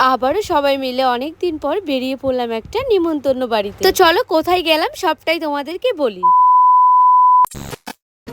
আবারও সবাই মিলে অনেক দিন পর বেরিয়ে পড়লাম একটা নিমন্তন্ন বাড়িতে। তো চলো কোথায় গেলাম সবটাই তোমাদেরকে বলি।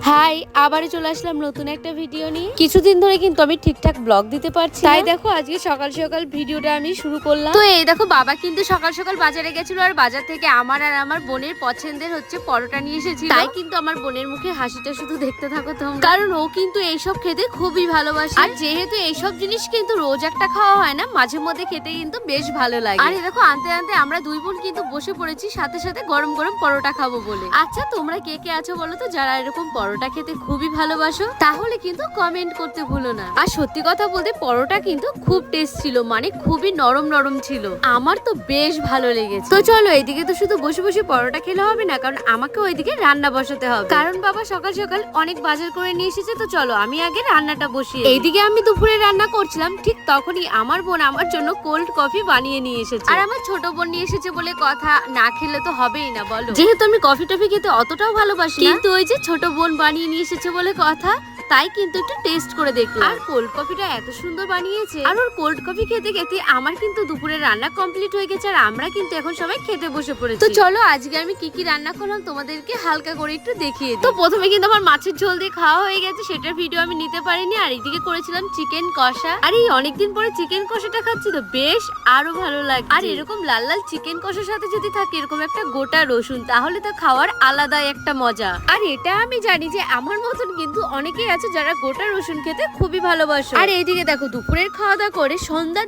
হাই আবারও চলে আসলাম নতুন একটা ভিডিও নিয়ে। কিছুদিন ধরে কিন্তু আমি ঠিকঠাক ব্লগ দিতে পারছি তাই দেখো আজকে সকাল সকাল ভিডিওটা আমি শুরু করলাম। তো এই দেখো বাবা কিন্তু সকাল সকাল বাজারে গেছিল আর বাজার থেকে আমার আর আমার বোনের পছন্দের হচ্ছে পরোটা নিয়ে এসেছিল। তাই কিন্তু আমার বোনের মুখে হাসিটা শুধু দেখতে থাকো তোমরা। কারণ ও কিন্তু এইসব খেতে খুবই ভালোবাসে। আর যেহেতু এইসব জিনিস কিন্তু রোজ একটা খাওয়া হয় না মাঝে মধ্যে খেতে কিন্তু বেশ ভালো লাগে। আর এই দেখো আনতে আনতে আমরা দুই বোন কিন্তু বসে পড়েছি সাথে সাথে গরম গরম পরোটা খাব বলে। আচ্ছা তোমরা কে কে আছো বলো তো যারা এরকম পরোটা খেতে খুবই ভালোবাসো, তাহলে কিন্তু কমেন্ট করতে ভুলো না। আর সত্যি কথা বলতে, পরোটা কিন্তু খুব টেস্ট ছিল মানে খুবই নরম নরম ছিল। আমার তো বেশ ভালো লেগেছে। তো চলো, এইদিকে তো শুধু বসে বসে পরোটা খেলে হবে না, কারণ আমাকে ওইদিকে রান্না বসাতে হবে। কারণ বাবা সকাল সকাল অনেক বাজার করে নিয়ে এসেছে, তো চলো, আমি আগে রান্নাটা বসিয়ে এইদিকে আমি দুপুরে রান্না করছিলাম, ঠিক তখনই আমার বোন আমার জন্য কোল্ড কফি বানিয়ে নিয়ে এসেছে। আর আমার ছোট বোন নিয়ে এসেছে বলে কথা, না খেলে তো হবেই না, বলো। যেহেতু আমি কফি টফি খেতে অতটাও ভালোবাসি কিন্তু ওই যে ছোট বোন বানিয়ে নিয়ে এসেছে বলে কথা। তাই কিন্তু একটু টেস্ট করে দেখলাম। আর কোল্ড কফিটা এত সুন্দর বানিয়েছে। আর ওর কোল্ড কফি খেতে খেতে আমার কিন্তু দুপুরে রান্না কমপ্লিট হয়ে গেছে আর আমরা কিন্তু এখন সবাই খেতে বসে পড়েছি। তো চলো আজকে আমি কি কি রান্না করলাম তোমাদেরকে হালকা করে একটু দেখিয়ে তো প্রথমে কিন্তু আমার মাছের ঝোল দিয়ে খাওয়া হয়ে গেছে সেটার ভিডিও আমি নিতে পারিনি আর এদিকে করেছিলাম চিকেন কষা। আর এই অনেকদিন পরে চিকেন কষাটা খাচ্ছি তো বেশ আরও ভালো লাগে আর এরকম লাল লাল চিকেন কষার সাথে যদি থাকে এরকম একটা গোটা রসুন তাহলে তো খাওয়ার আলাদাই একটা মজা। আর এটা আমি জানি যে আমার মতন কিন্তু অনেকেই আছে যারা গোটা রসুন খেতে খুবই ভালোবাসে। আর এইদিকে দেখো, দুপুরের খাওয়া দাওয়া করে সন্ধ্যা